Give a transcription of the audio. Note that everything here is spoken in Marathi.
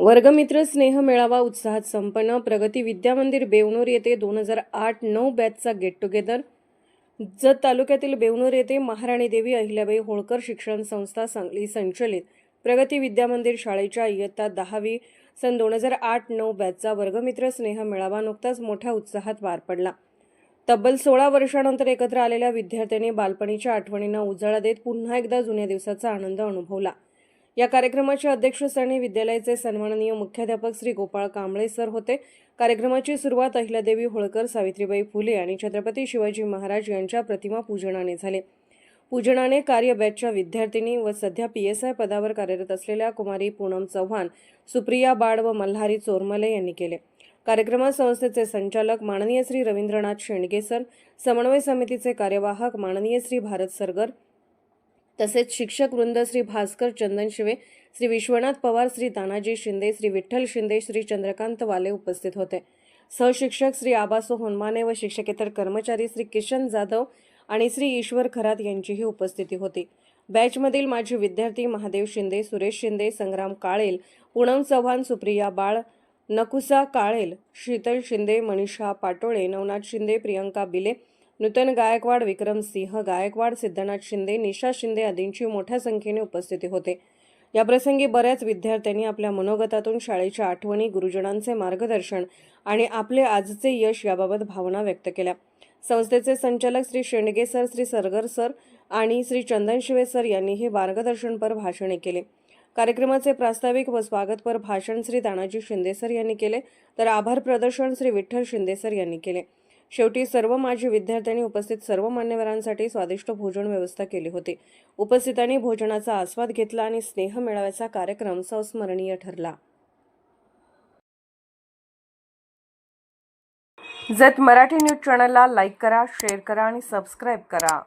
वर्गमित्र स्नेह मेळावा उत्साहात संपन्न. प्रगती विद्यामंदिर बेवणूर येथे दोन हजार आठ नऊ बॅचचा गेट टुगेदर. जत तालुक्यातील बेवणूर येथे महाराणी देवी अहिल्याबाई होळकर शिक्षण संस्था सांगली संचलित. प्रगती विद्यामंदिर शाळेच्या इयत्ता दहावी सन दोन हजार आठ नऊ बॅचचा वर्गमित्र स्नेह मेळावा नुकताच मोठ्या उत्साहात पार पडला. तब्बल सोळा वर्षानंतर एकत्र आलेल्या विद्यार्थ्यांनी बालपणीच्या आठवणींना उजाळा देत पुन्हा एकदा जुन्या दिवसाचा आनंद अनुभवला. या कार्यक्रमाच्या अध्यक्षस्थानी विद्यालयाचे सन्माननीय मुख्याध्यापक श्री गोपाळ कांबळे सर होते. कार्यक्रमाची सुरुवात अहिल्यादेवी होळकर सावित्रीबाई फुले आणि छत्रपती शिवाजी महाराज यांच्या प्रतिमा पूजनाने झाले. पूजनाने कार्य बॅचच्या विद्यार्थिनी व सध्या पी एस आय पदावर कार्यरत असलेल्या कुमारी पूनम चव्हाण सुप्रिया बाड व मल्हारी चोरमले यांनी केले. कार्यक्रमात संस्थेचे संचालक माननीय श्री रवींद्रनाथ शेंडगे सर समन्वय समितीचे कार्यवाहक माननीय श्री भारत सरगर तसेच शिक्षक वृंद श्री भास्कर चंदन शिवे श्री विश्वनाथ पवार श्री तानाजी शिंदे श्री विठ्ठल शिंदे श्री चंद्रकांत वाले उपस्थित होते. सहशिक्षक श्री आबासो होनमाने व शिक्षकेतर कर्मचारी श्री किशन जाधव आणि श्री ईश्वर खरात यांचीही उपस्थिती होती. बॅचमधील माजी विद्यार्थी महादेव शिंदे सुरेश शिंदे संग्राम काळेल पूनम चव्हाण सुप्रिया बाळ नकुसा काळेल शीतल शिंदे मनीषा पाटोळे नवनाथ शिंदे प्रियंका बिले नूतन गायकवाड विक्रम सिंह गायकवाड सिद्धनाथ शिंदे निशा शिंदे आदींची मोठ्या संख्येने उपस्थिती होते. याप्रसंगी बऱ्याच विद्यार्थ्यांनी आपल्या मनोगतातून शाळेच्या आठवणी गुरुजनांचे मार्गदर्शन आणि आपले आजचे यश याबाबत भावना व्यक्त केल्या. संस्थेचे संचालक श्री शेंडगे सर श्री सरगर सर आणि श्री चंदन शिवे सर यांनीही मार्गदर्शनपर भाषणे केले. कार्यक्रमाचे प्रास्ताविक व स्वागतपर भाषण श्री तानाजी शिंदे सर यांनी केले. तर आभार प्रदर्शन श्री विठ्ठल शिंदे सर यांनी केले. शेवटी सर्व माजी विद्यार्थ्यांनी उपस्थित सर्व मान्यवरांसाठी स्वादिष्ट भोजन व्यवस्था केली होती. उपस्थितांनी भोजनाचा आस्वाद घेतला आणि स्नेह मेळाव्याचा कार्यक्रम संस्मरणीय ठरला. जत मराठी न्यूज चॅनलला लाईक करा शेअर करा आणि सबस्क्राईब करा.